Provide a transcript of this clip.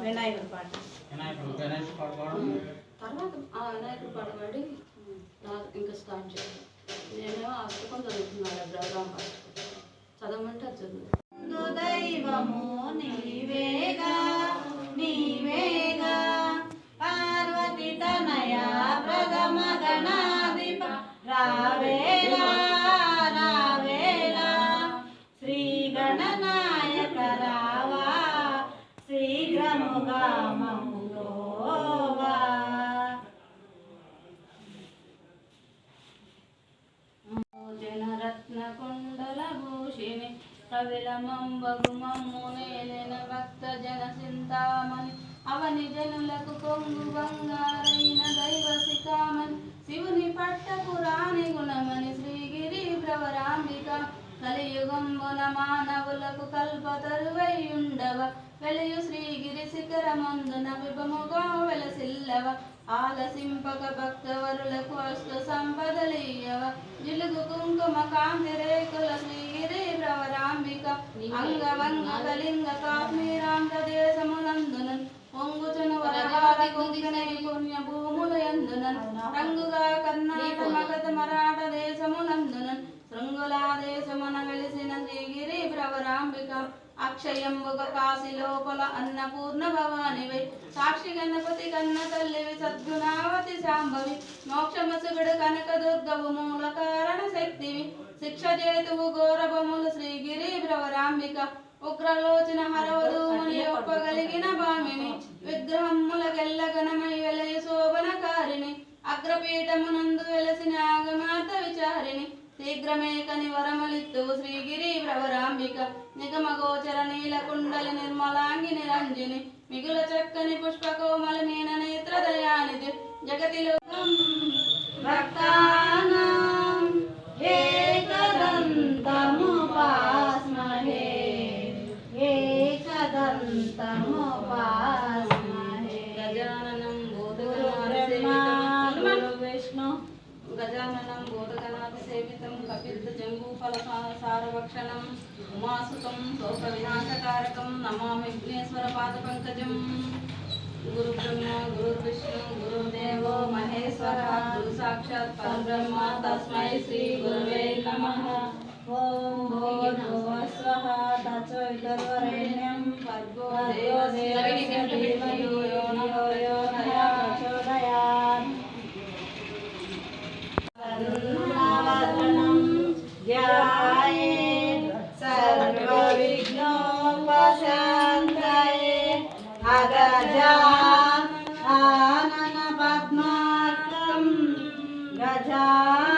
వినాయకుడి పాట. వినాయకుడు గణేష్ తర్వాత ఆ వినాయకుడు పడబడి నా- ఇంకా స్టార్ట్ చేయాలి. నేనేమో ఆ పుస్తకం చదువుతున్నాను బ్రహ్మ చదవమంటే భూషిణి కవిలమంబగు మమ్ము నేనెన భక్త జన చింతామణి. అవని జనులకు కొంగు బంగారైన దైవ శిఖామణి. శివుని పట్ట పురాణి గుణమని శ్రీగిరి భ్రవరాంబిక. కలియుగంబున మానవులకు కల్పతరువై ఉండవ. వెలయు శ్రీగిరి శిఖరమందున విభముగా వెలసిల్లవ. ఆలసింపక భక్తవరులకు అష్ట సంపదలీయవ జిలుగు కుంకుమ కాంతి రేకుల శ్రీగిరి భ్రవరాంబిక అంగవంగ కళింగ కాశ్మీరాంధ్ర దేశమునందున పొంగుచును వరహాల కుంగిని పుణ్య భూముల ఎందునన్ రంగుగా కర్ణాట మగధ మరాఠ దేశమునందున శృంగుల దేశమున వెలిసిన శ్రీగిరి భ్రవరాంబిక అక్షయంబుగ కాశీ లోపల అన్నపూర్ణ భవానివై సాక్షి గణపతి కన్న తల్లివి సద్గుణావతి శాంభవి మోక్షమసుగుడు కనక దుర్గవు మూల కారణ శక్తివి శిక్ష చేతువు భ్రవరాంబిక ఉగ్రలోచన హరవధూముని ఒప్పగలిగిన భామిని విగ్రహములకెల్ల ఘనమై వెలయ శోభనకారిణి అగ్రపీఠమునందు వెలసిన ఆగమాత విచారిణి శీఘ్రమే కని వరమలిత్తువు శ్రీగిరి భ్రవరాంబిక నిగమ గోచర నీల కుండలి నిర్మలాంగి నిరంజని. మిగుల చక్కని పుష్పకోమల మీన నేత్ర దయానిధి జగతిలో ఏకదంతముపాస్మహే గజాననం బ్రహ్మా గురు విష్ణు గజాననం బోధగణాతి సేవితం కపిర్ద జంబూఫల సారభక్షణం ఉమాసుతం శోక వినాశకారకం నమామి విఘ్నేశ్వర పాద పంకజం గురు బ్రహ్మ గురు విష్ణు గురుదేవో మహేశ్వర గురు సాక్షాత్ పరబ్రహ్మ गजा आनन पद्मा ग